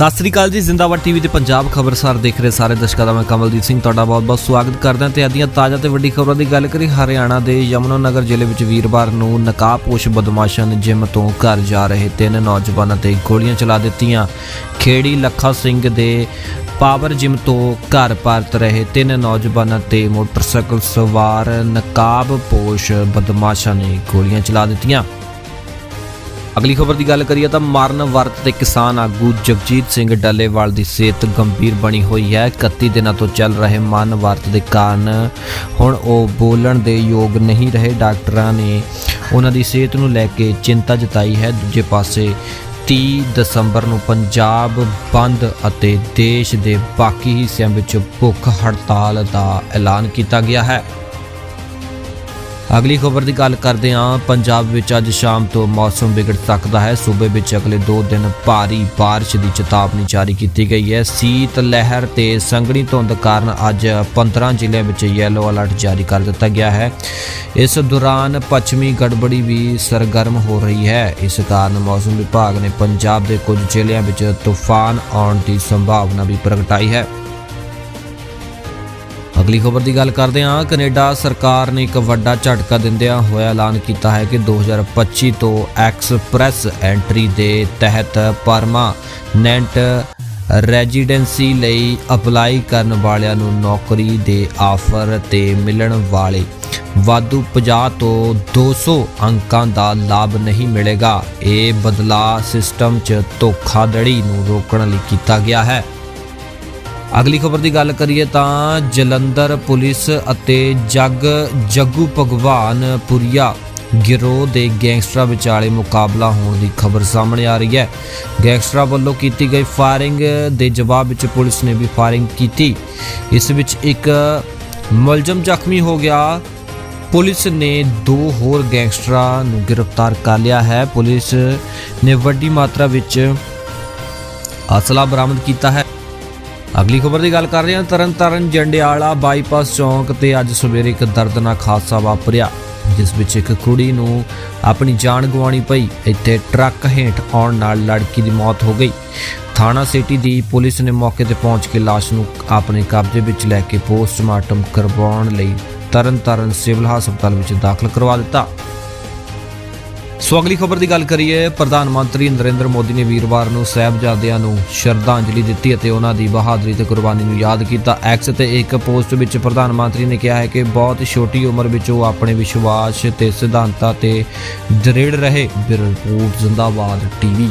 ਸਤਿ ਸ੍ਰੀ ਅਕਾਲ ਜੀ, ਜ਼ਿੰਦਾਬਾਦ ਟੀਵੀ ਤੇ ਪੰਜਾਬ ਖਬਰਸਾਰ ਦੇਖ ਰਹੇ ਸਾਰੇ ਦਰਸ਼ਕਾਂ ਦਾ ਮੈਂ ਕਮਲਦੀਪ ਸਿੰਘ, ਤੁਹਾਡਾ ਬਹੁਤ-ਬਹੁਤ ਸਵਾਗਤ ਕਰਦਾ ਤੇ ਅੱਜ ਦੀਆਂ ਤਾਜ਼ਾ ਤੇ ਵੱਡੀ ਖਬਰਾਂ ਦੀ ਗੱਲ ਕਰੀ ਹਰਿਆਣਾ ਦੇ ਯਮੁਨਾਨਗਰ ਜ਼ਿਲ੍ਹੇ ਵਿੱਚ ਵੀਰਵਾਰ ਨੂੰ ਨਕਾਬਪੋਸ਼ ਬਦਮਾਸ਼ਾਂ ਨੇ ਜਿਮ ਤੋਂ ਘਰ ਜਾ ਰਹੇ ਤਿੰਨ ਨੌਜਵਾਨਾਂ ਤੇ ਗੋਲੀਆਂ ਚਲਾ ਦਿੱਤੀਆਂ। ਖੇੜੀ ਲੱਖਾ ਸਿੰਘ ਦੇ ਪਾਵਰ ਜਿਮ ਤੋਂ ਘਰ ਪਰਤ ਰਹੇ ਤਿੰਨ ਨੌਜਵਾਨਾਂ ਤੇ ਮੋਟਰਸਾਈਕਲ ਸਵਾਰ ਨਕਾਬਪੋਸ਼ ਬਦਮਾਸ਼ਾਂ ਨੇ ਗੋਲੀਆਂ ਚਲਾ ਦਿੱਤੀਆਂ। ਅਗਲੀ ਖਬਰ ਦੀ ਗੱਲ ਕਰੀਏ ਤਾਂ ਮਰਨ ਵਰਤ ਦੇ ਕਿਸਾਨ ਆਗੂ ਜਗਜੀਤ ਸਿੰਘ ਡੱਲੇਵਾਲ ਦੀ ਸਿਹਤ ਗੰਭੀਰ ਬਣੀ ਹੋਈ ਹੈ। 31 ਦਿਨਾਂ ਤੋਂ ਚੱਲ ਰਹੇ ਮਰਨ ਵਰਤ ਦੇ ਕਾਰਨ ਹੁਣ ਉਹ ਬੋਲਣ ਦੇ ਯੋਗ ਨਹੀਂ ਰਹੇ। ਡਾਕਟਰਾਂ ਨੇ ਉਹਨਾਂ ਦੀ ਸਿਹਤ ਨੂੰ ਲੈ ਕੇ ਚਿੰਤਾ ਜਤਾਈ ਹੈ। ਦੂਜੇ ਪਾਸੇ 30 ਦਸੰਬਰ ਨੂੰ ਪੰਜਾਬ ਬੰਦ ਅਤੇ ਦੇਸ਼ ਦੇ ਬਾਕੀ ਹਿੱਸਿਆਂ ਵਿੱਚ ਭੁੱਖ ਹੜਤਾਲ ਦਾ ਐਲਾਨ ਕੀਤਾ ਗਿਆ ਹੈ। ਅਗਲੀ ਖਬਰ ਦੀ ਗੱਲ ਕਰਦੇ ਹਾਂ ਪੰਜਾਬ ਵਿੱਚ ਅੱਜ ਸ਼ਾਮ ਤੋਂ ਮੌਸਮ ਵਿਗੜ ਸਕਦਾ ਹੈ ਸੂਬੇ ਵਿੱਚ ਅਗਲੇ 2 ਦਿਨ ਭਾਰੀ بارش ਦੀ ਚੇਤਾਵਨੀ ਜਾਰੀ ਕੀਤੀ ਗਈ ਹੈ ਸੀਤ ਲਹਿਰ ਤੇ ਸੰਘਣੀ ਧੁੰਦ ਕਾਰਨ ਅੱਜ 15 ਜ਼ਿਲ੍ਹਿਆਂ ਵਿੱਚ ਯੈਲੋ ਅਲਰਟ ਜਾਰੀ ਕਰ ਦਿੱਤਾ ਗਿਆ ਹੈ ਇਸ ਦੌਰਾਨ ਪੱਛਮੀ ਗੜਬੜੀ ਵੀ ਸਰਗਰਮ ਹੋ ਰਹੀ ਹੈ ਇਸ ਕਾਰਨ ਮੌਸਮ ਵਿਭਾਗ ਨੇ ਪੰਜਾਬ ਦੇ ਕੁਝ ਜ਼ਿਲ੍ਹਿਆਂ ਵਿੱਚ ਤੂਫਾਨ ਆਉਣ ਦੀ ਸੰਭਾਵਨਾ ਵੀ ਪ੍ਰਗਟਾਈ ਹੈ ਅਗਲੀ ਖਬਰ ਦੀ ਗੱਲ ਕਰਦੇ ਹਾਂ। ਕੈਨੇਡਾ ਸਰਕਾਰ ਨੇ ਇੱਕ ਵੱਡਾ ਝਟਕਾ ਦਿੰਦਿਆਂ ਹੋਇਆ ਐਲਾਨ ਕੀਤਾ ਹੈ ਕਿ 2025 ਤੋਂ ਐਕਸਪ੍ਰੈਸ ਐਂਟਰੀ ਦੇ ਤਹਿਤ ਪਰਮਾਨੈਂਟ ਰੈਜ਼ੀਡੈਂਸੀ ਲਈ ਅਪਲਾਈ ਕਰਨ ਵਾਲਿਆਂ ਨੂੰ ਨੌਕਰੀ ਦੇ ਆਫਰ ਤੇ ਮਿਲਣ ਵਾਲੇ ਵਾਧੂ 50 ਤੋਂ 200 ਅੰਕਾਂ ਦਾ ਲਾਭ ਨਹੀਂ ਮਿਲੇਗਾ। ਇਹ ਬਦਲਾਅ ਸਿਸਟਮ 'ਚ ਧੋਖਾਧੜੀ ਨੂੰ ਰੋਕਣ ਲਈ ਕੀਤਾ ਗਿਆ ਹੈ। ਅਗਲੀ ਖਬਰ ਦੀ ਗੱਲ ਕਰੀਏ ਤਾਂ ਜਲੰਧਰ ਪੁਲਿਸ ਅਤੇ ਜੱਗ ਜੱਗੂ ਭਗਵਾਨ ਪੁਰੀਆ ਗਿਰੋਹ ਦੇ ਗੈਂਗਸਟਰਾਂ ਵਿਚਾਲੇ ਮੁਕਾਬਲਾ ਹੋਣ ਦੀ ਖਬਰ ਸਾਹਮਣੇ ਆ ਰਹੀ ਹੈ। ਗੈਂਗਸਟਰਾਂ ਵੱਲੋਂ ਕੀਤੀ ਗਈ ਫਾਇਰਿੰਗ ਦੇ ਜਵਾਬ ਵਿੱਚ ਪੁਲਿਸ ਨੇ ਵੀ ਫਾਇਰਿੰਗ ਕੀਤੀ। ਇਸ ਵਿੱਚ ਇੱਕ ਮੁਲਜ਼ਮ ਜ਼ਖਮੀ ਹੋ ਗਿਆ। ਪੁਲਿਸ ਨੇ ਦੋ ਹੋਰ ਗੈਂਗਸਟਰਾਂ ਨੂੰ ਗ੍ਰਿਫਤਾਰ ਕਰ ਲਿਆ ਹੈ। ਪੁਲਿਸ ਨੇ ਵੱਡੀ ਮਾਤਰਾ ਵਿੱਚ ਅਸਲਾ ਬਰਾਮਦ ਕੀਤਾ ਹੈ। ਅਗਲੀ ਖਬਰ ਦੀ ਗੱਲ ਕਰ ਰਹੇ ਹਾਂ। ਤਰਨਤਾਰਨ ਜੰਡਿਆਲਾ ਬਾਈਪਾਸ ਚੌਂਕ ਤੇ ਅੱਜ ਸਵੇਰੇ ਇੱਕ ਦਰਦਨਾਕ ਹਾਦਸਾ ਵਾਪਰਿਆ, ਜਿਸ ਵਿੱਚ ਇੱਕ ਕੁੜੀ ਨੂੰ ਆਪਣੀ ਜਾਨ ਗਵਾਉਣੀ ਪਈ। ਇੱਥੇ ਟਰੱਕ ਹੇਠ ਆਉਣ ਨਾਲ ਲੜਕੀ ਦੀ ਮੌਤ ਹੋ ਗਈ। ਥਾਣਾ ਸਿਟੀ ਦੀ ਪੁਲਿਸ ਨੇ ਮੌਕੇ ਤੇ ਪਹੁੰਚ ਕੇ ਲਾਸ਼ ਨੂੰ ਆਪਣੇ ਕਬਜ਼ੇ ਵਿੱਚ ਲੈ ਕੇ ਪੋਸਟਮਾਰਟਮ ਕਰਵਾਉਣ ਲਈ ਤਰਨਤਾਰਨ ਸਿਵਲ ਹਸਪਤਾਲ ਵਿੱਚ ਦਾਖਲ ਕਰਵਾ ਦਿੱਤਾ। ਸੋ ਅਗਲੀ ਖਬਰ ਦੀ ਗੱਲ ਕਰੀਏ, ਪ੍ਰਧਾਨ ਮੰਤਰੀ ਨਰਿੰਦਰ ਮੋਦੀ ਨੇ ਵੀਰਵਾਰ ਨੂੰ ਸਹਿਬਜ਼ਾਦਿਆਂ ਨੂੰ ਸ਼ਰਧਾਂਜਲੀ ਦਿੱਤੀ ਅਤੇ ਉਹਨਾਂ ਦੀ ਬਹਾਦਰੀ ਤੇ ਕੁਰਬਾਨੀ ਨੂੰ ਯਾਦ ਕੀਤਾ। ਐਕਸ ਤੇ ਇੱਕ ਪੋਸਟ ਵਿੱਚ ਪ੍ਰਧਾਨ ਮੰਤਰੀ ਨੇ ਕਿਹਾ ਹੈ ਕਿ ਬਹੁਤ ਛੋਟੀ ਉਮਰ ਵਿੱਚ ਉਹ ਆਪਣੇ ਵਿਸ਼ਵਾਸ ਤੇ ਸਿਧਾਂਤਾਂ ਤੇ ਦ੍ਰਿੜ ਰਹੇ। Bureau report, Zindabad TV.